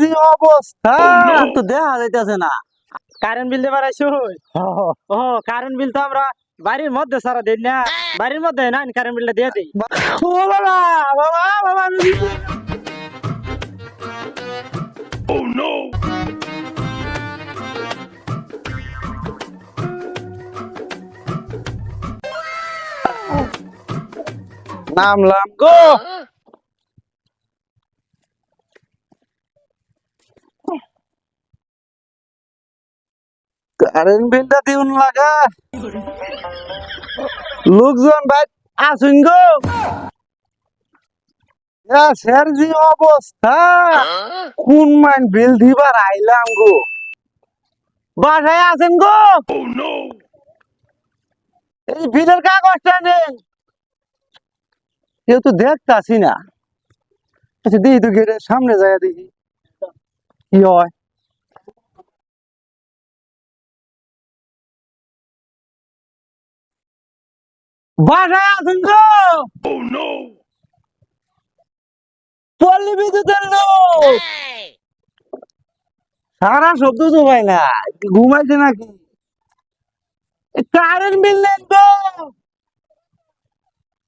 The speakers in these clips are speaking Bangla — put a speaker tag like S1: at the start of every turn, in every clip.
S1: যে অবস্থা।
S2: তো দেখা যাইতেছে না।
S3: কারেন্ট বিল দেবার আইসো ও কারেন্ট বিল তো আমরা বাড়ির মধ্যে সারা দিন না বাড়ির মধ্যে না কারেন্ট বিলটা দিয়ে দিই।
S1: ও বাবা বাবা বাবা নামলাম গো। কারেন্ট বিলটা দিউন লাগা। লোকজন ভাই, আসুন গো। দেশের যে অবস্থা। কোন মান বিল দিবার আইলাম গো। বাসায় আছেন গো। এই বিলের কাগজটা নেই। কেউ তো দেখতাছি না। আচ্ছা দেখি তো গেটের সামনে যায় দেখি। কি হয়? বাসায় আছেন গো পল্লী বিদ্যুতের লোক! সারা শব্দ তো ভাই না ঘুমাইছে নাকি? কারেন্ট বিল নেন তো!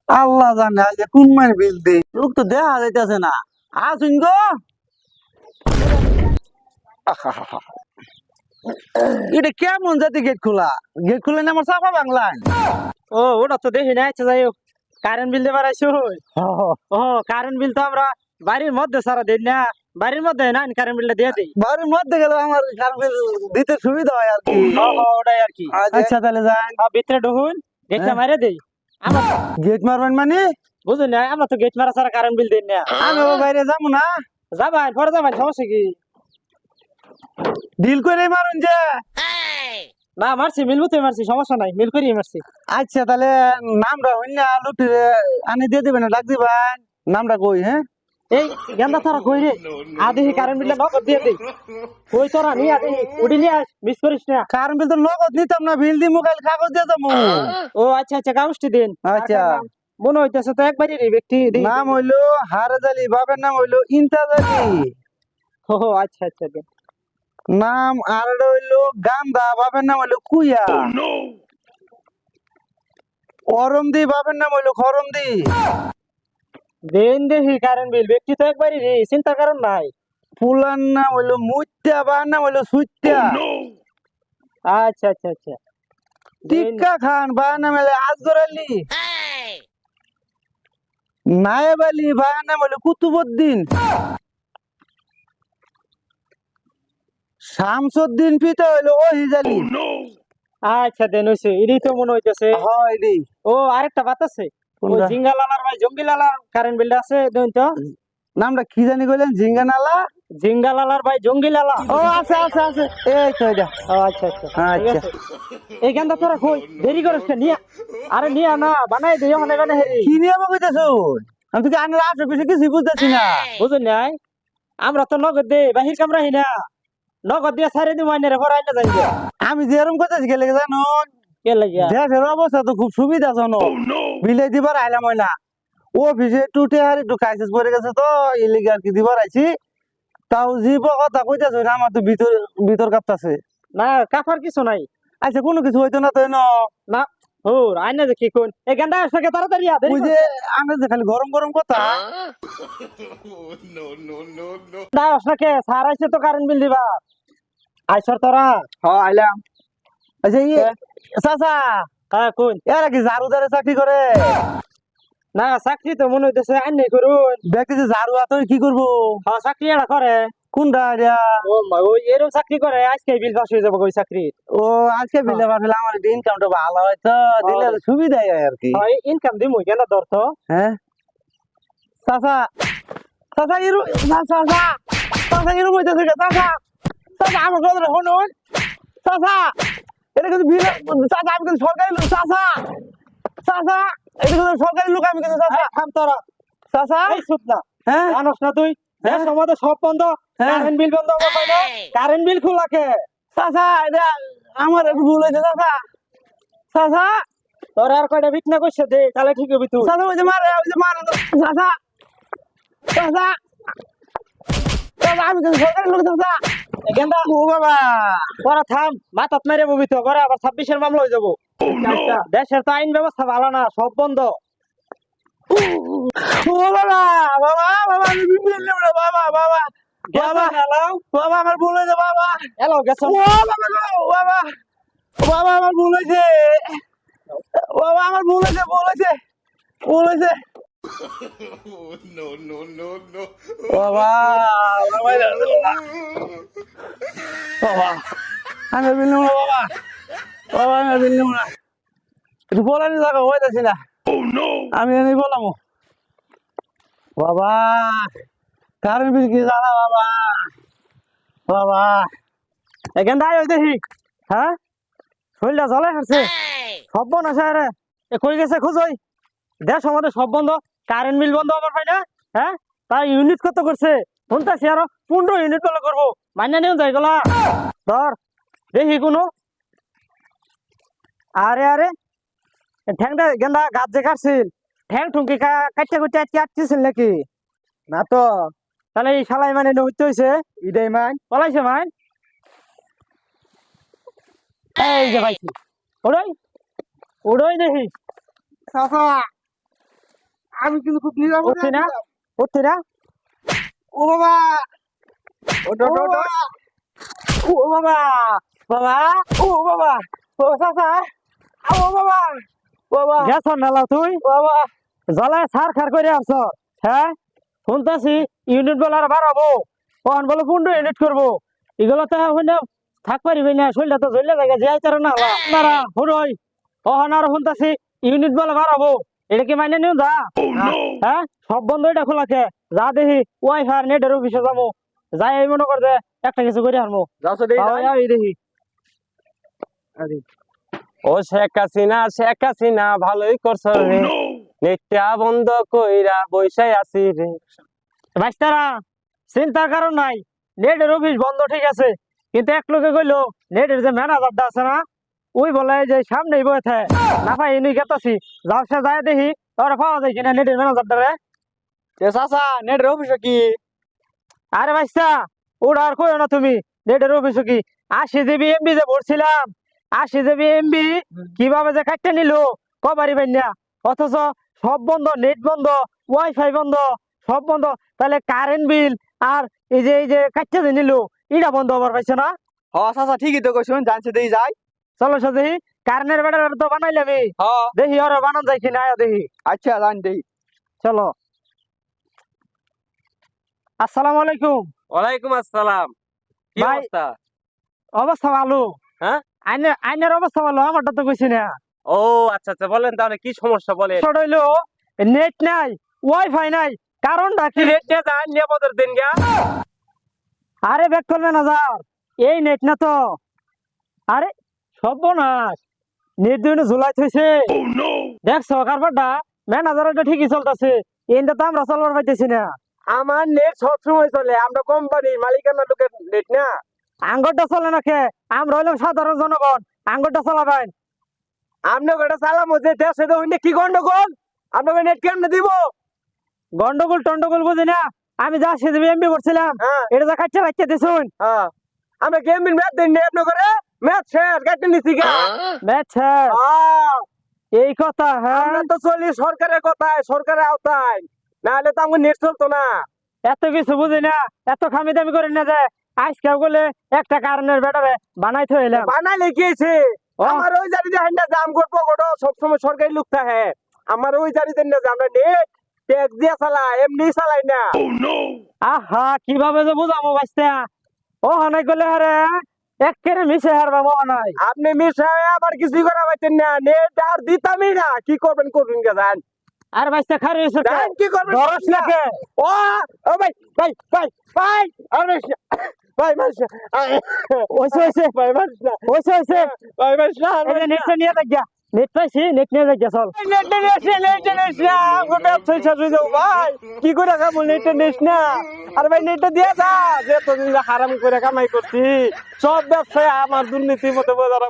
S1: আল্লাহ জানে আজ কোন মানে বিল দেই?
S2: লোক তো দেখা যাইতেছে না।
S1: আসুন গো এটা কেমন জাতি গেট খোলা? গেট খুলে না আমার চাপা বাংলায়?
S3: ও ওটা তো দেখি না আচ্ছা যাই হোক। কারেন্ট বিল দেবার আইসো ও কারেন্ট বিল তো আমরা বাড়ির মধ্যে সারা দিন না বাড়ির মধ্যে না কারেন্ট বিলটা দিয়ে দিই।
S1: বাড়ির মধ্যে গেলে আমার কারেন্ট বিল দিতে সুবিধা হয় আর কি।
S3: ওটাই আর কি।
S1: আচ্ছা তাহলে যান
S3: ভিতরে ঢুকুন গেটটা
S1: হ্যাঁ।
S3: মারে দেই। আমরা
S1: গেট মারবেন মানে?
S3: বুঝুন না আমরা তো গেট মারা সারা কারেন্ট বিল দিন না।
S1: আমি বাইরে যাব না?
S3: যাবাই পরে যাবাই সমস্যা কি?
S1: ডিল করে মারুন যে।
S3: না মারছি মিল মতো মারছি সমস্যা নাই মিল করিয়ে মারছি।
S1: আচ্ছা তাহলে নামটা হইন না লুটি আনি দিয়ে দিবেন ডাক দিবেন। নামটা কই হ্যাঁ?
S3: এই গেন্দা তারা কই রে? আদি কারেন্ট বিলটা নগদ দিয়ে দেই কই তোরা নিয়ে আদি উড়ি নিয়ে আস মিস করিস না।
S1: কারেন্ট বিল তো নগদ নিতাম না বিল দি মোবাইল কাগজ দিয়ে যাব
S3: ও আচ্ছা আচ্ছা কাগজটি দিন।
S1: আচ্ছা।
S3: মনে হইতেছে তো একবারই রে ব্যক্তি
S1: নাম হইল হারেদ আলী বাবার নাম হইল ইমতাজ আলী
S3: ও আচ্ছা আচ্ছা দিন
S1: নাম আর হইল গান্দা বাবার নাম হইল কুইয়া। অরমদি বাবার নাম হইল খরমদি
S3: দেন দেখি কারেন্ট বিল ব্যক্তি তো একবারই রে চিন্তা কারণ নাই।
S1: ফুলার নাম হইল মুত্যা বাবার নাম হইল সুত্যা
S3: আচ্ছা আচ্ছা আচ্ছা। দেন।
S1: টিক্কা খান বাবার নাম হইল আসগর আলী। নায়েব আলী বাবার নাম হইল কুতুবুদ্দিন শামসুদ্দিন পিতা হইল ওহিজ আলী
S3: আচ্ছা দেন হইছে এটাই তো মনে হইতেছে।
S1: হয় রে
S3: ও আরেকটা বাত আছে। ও জিঙ্গা লালার ভাই জঙ্গি লালার কারেন্ট বিলটা আছে দেন তো।
S1: নামটা কি জানি কইলেন? জিঙ্গা নালা
S3: জিঙ্গা লালার ভাই জঙ্গি লালা
S1: ও আছে আছে আছে। এই তো এটা।
S3: ও আচ্ছা আচ্ছা।
S1: আচ্ছা।
S3: এই গানটা তোরা কই? দেরি করিস না নিয়া। আরে নিয়া না বানাই দে ওখানে বানাই হেরি
S1: কি নিয়ে বকইতেছো আমি তো আশে পিছে কিছু বুঝতেছি না।
S3: বুঝুন নাই? আমরা তো নগদ দে বাহির কামড়াই না। নগদ দিয়ে সারে দিব আইনে রে পরে আইনে যাই
S1: আমি যে এরকম গেলে জানো? দেশের অবস্থা তো খুব সুবিধাজনক বিলে দিবার আইলাম না অফিসে টুটে আর একটু ক্রাইসিস পড়ে গেছে তো ইলিগে আর কি দিবার আইছি। তাও জীব কথা কইতেছো না আমার তো ভিতর ভিতর কাঁপতাছে।
S3: না কাফার কিছু নাই।
S1: আচ্ছা কোনো কিছু হইতো না তো ন
S3: না ও আইনে যে কি কোন এই আসলে তাড়াতাড়ি
S1: ওই যে খালি গরম গরম কথা।
S3: না আসলে সার আইছে তো কারেন্ট বিল দিবা আইসর তোরা
S1: হ্যাঁ আইলাম। আচ্ছা ইয়ে চাচা
S3: হ্যাঁ কোন?
S1: এরা কি ঝাড়ুদারে চাকরি করে
S3: না চাকরি তো মনে হইতেছে আইনে করুন।
S1: যে ঝাড়ু হাতে কি করব
S3: হ্যাঁ চাকরি এটা করে
S1: কোনটা এটা
S3: ও ওই এরকম চাকরি করে আজকে বিল পাস হয়ে যাব ওই চাকরি
S1: ও আজকে বিলে পাঠালে আমার ইনকামটা ভালো হয় তো দিলে সুবিধাই হয় আর কি।
S3: হয় ইনকাম দিমু কেন ধর তো?
S1: হ্যাঁ চাচা। চাচা ইরু চাচা চাচা। কইতেছে কে চাচা। চাচা আমার কথা শুনুন চাচা এটা কিন্তু চাচা আমি কিন্তু সরকারি লোক চাচা। চাচা এটা কিন্তু সরকারি লোক আমি কিন্তু চাচা।
S3: থাম তোরা।
S1: চাচা?
S3: এই চুপ না।
S1: হ্যাঁ?
S3: জানোস না তুই?
S1: হ্যাঁ?
S3: আমাদের সব বন্ধ
S1: হ্যাঁ।
S3: কারেন্ট বিল বন্ধ হবে না। কারেন্ট বিল খোলাকে।
S1: চাচা এটা আমার একটু ভুল হয়েছে চাচা। চাচা?
S3: তোর আর কয়টা বিট না করছে? দে তাহলে ঠিক হবি তুই।
S1: চাচা ওই যে মারে ওই যে মারে। চাচা চাচা। চাচা আমি কিন্তু সরকারি লোক চাচা।
S3: গেন্দা
S1: ও বাবা।
S3: পরে থাম মাথাত মেরে ববি তো করে আবার ছাব্বিশের মামলা হয়ে যাব। দেশের তো আইন ব্যবস্থা ভালো না সব বন্ধ।
S1: ও বাবা বাবা বাবা আমি বিপিএল নেব বাবা বাবা। বাবা বাবা আমার ভুল হয়েছে বাবা।
S3: এলো গেছো।
S1: ও বাবা বাবা। বাবা আমার ভুল হয়েছে। বাবা আমার ভুল হয়েছে ভুল হয়েছে ভুল হয়েছে।
S4: No, no, no, no.
S1: বাবা বাবা আমি বিল না বাবা বাবা আমি বিল না একটু বলানি জায়গা হইতেছি না আমি এনে বললাম বাবা কারেন্ট বিল কি জানা বাবা বাবা
S3: গেন্দা আয় দেখি হ্যাঁ শরীরটা জলে হারছে সব বন্ধ আছে রে এ কই গেছে খুঁজই দেশ আমাদের সব বন্ধ কারেন্ট বিল বন্ধ আমার পাই না হ্যাঁ? তাই ইউনিট কত করছে? শুনতেছি আরও, পনেরো ইউনিট বলে করব। মাইনা নিও যাই গলা। ধর, দেখি কোনো। আরে আরে। ঠ্যাংটা গেন্দা গাছ যে কাটছিল, ঠ্যাং ঠুঙ্কি কাটতে কুটতে আজকে আটকেছিল নাকি?
S1: না তো।
S3: তাহলে এই শালাই মানে নইতে হয়েছে
S1: ইদাই মান
S3: পলাইছে মাইন। এই যে ভাইছি ওড়ই ওড়ই দেখি।
S1: চাচা আমি কিন্তু খুব নিরাপদ
S3: উঠছি না? উঠছি না?
S1: ও বাবা! ও বাবা! ও বাবা! বাবা! ও বাবা! ও চাচা! ও বাবা! বাবা!
S3: গেছ নালা তুই?
S1: বাবা!
S3: জ্বালায় সার খার করে আসছ। হ্যাঁ? শুনতেছি ইউনিট বলার বাড়াবো কখন বলে পনেরো ইউনিট করব। এগুলো তো হইলে থাক পারিবি না শরীরটা তো জ্বলে থাকে যাই তার না আপনারা হুরই কখন আর শুনতেছি ইউনিট বলে বাড়াবো এটা কি মাইনে নিও যা? হ্যাঁ সব বন্ধ এটা খোলাকে যা দেখি ওয়াই ওয়াইফাই নেটের অফিসে যাব। যাই এই মনে কর একটা কিছু করে এই দেখি
S2: ও শেখ হাসিনা শেখ হাসিনা ভালোই করছ রে। নেটটা বন্ধ কইরা বৈশাই আছি রে।
S3: বাইস্তারা চিন্তার কারণ নাই। নেটের অফিস বন্ধ ঠিক আছে। কিন্তু এক লোকে কইলো নেটের যে ম্যানেজারটা আছে না ওই বলে যে সামনেই বসে না পাই এনে গেতাছি। যাও সে যায় দেখি ওরা পাওয়া যায় কিনা নেটের ম্যানেজারটা রে
S1: এ চাচা নেটের অফিসে কি?
S3: আরে বাইস্তা ওটা আর কইও না তুমি নেটের অফিস কি? আশি জিবি এমবি যে ভরছিলাম আশি জিবি এমবি কীভাবে যে কাটতে নিল কবারি বাইনা অথচ সব বন্ধ নেট বন্ধ ওয়াইফাই বন্ধ সব বন্ধ। তাহলে কারেন্ট বিল আর এই যে এই যে কাটতে যে নিল এটা বন্ধ হবার পাইছে না?
S1: হ চাচা ঠিকই তো কইছুন জানছে দেই যাই।
S3: চলো সে দেখি কারেন্টের বেড়ার তো বানাইলামি
S1: হ
S3: দেখি ওরা বানান যায় কিনা আয়া দেখি
S1: আচ্ছা জান দেই
S3: চলো। আসসালামু আলাইকুম।
S2: ওয়ালাইকুম আসসালাম। কি অবস্থা?
S3: অবস্থা ভালো।
S2: হ্যাঁ?
S3: আইনের আইনের অবস্থা ভালো আমারটা তো কইছি না।
S2: ও আচ্ছা আচ্ছা বলেন তাহলে কি সমস্যা বলেন।
S3: ছোট হইল নেট নাই ওয়াইফাই নাই কারণটা কি?
S2: নেট নিয়ে যান নিরাপদের দিন গা।
S3: আরে ব্যাক করবে না যাও। এই নেট না তো। আরে সর্বনাশ। নেট দুই ঝুলাই থইছে। দেখছ কারবারটা ম্যানেজার এটা ঠিকই চলতেছে। এইটা তো আমরা চলবার পাইতেছি না।
S2: আমার নেট সব সময় চলে আমরা কোম্পানি মালিকানা লোকের নেট না।
S3: আঙ্গরটা চলে না খে আমরা হইলাম সাধারণ জনগণ। আঙ্গরটা চালাবেন।
S2: আপনার গোটা সালাম হচ্ছে দেশে তো কি গন্ডগোল? আপনাকে নেট কেমনে দিব?
S3: গন্ডগোল টন্ডগোল বুঝি না? আমি যা সেদিন এমবি করছিলাম
S2: হ্যাঁ।
S3: এটা যা খাচ্ছে বাচ্চা দিছুন।
S2: হ্যাঁ। আমরা গেম বিল ম্যাচ দিন নেট করে ম্যাচ শেষ কাটতে নিছি গা
S3: ম্যাচ
S2: হ্যাঁ।
S3: এই কথা হ্যাঁ?
S2: তো চলি সরকারের কথায় সরকারের আওতায়। নাহলে তো নেট চলতো না।
S3: এত কিছু বুঝি না এত খামি দামি করি না যে আজকে বলে একটা কারণের বেটারে বানাই থইলাম
S2: বানাইলে কি হয়েছে আমার ওই জারি দেখেন না জাম করব গোটো সবসময় সরকারি লোক থাকে। আমার ওই জারি দেন না যে আমরা নেট ট্যাক্স দিয়ে চালাই এমনি চালাই না।
S3: আহা কীভাবে যে বুঝাবো বাচ্চা ও হানাই গলে হারে একেরে মিশে হারবা নাই
S2: আপনি মিশে আবার কিছু করা পাইতেন না নেট আর দিতামই না কি করবেন করবেন কে জান
S3: আর বাচ্চা খারে এসে
S2: জান কি করবেন
S3: ধরস লাগে
S2: ও ও ভাই ভাই ভাই ভাই আর ভাই না। আয়।
S3: ওইসে ওইসে
S2: ভাই মারিস না।
S3: ওইসে ওইসে
S2: ভাই মারিস না, আর
S3: এই যে
S2: মারিস না।
S3: নেটটা নিয়ে দেখ নেট পাইছি নেট নিয়ে দেখ চল
S2: নেটে নেট নেটে নেট না। আমার ব্যবসায় শেষ হয়ে যাব, ভাই। কি করে খাব নেট নেট না আর ভাই নেটটা দিয়ে যা যে তোদিন হারাম করে কামাই করছি সব ব্যবসায় আমার দুর্নীতির মতো বোঝানো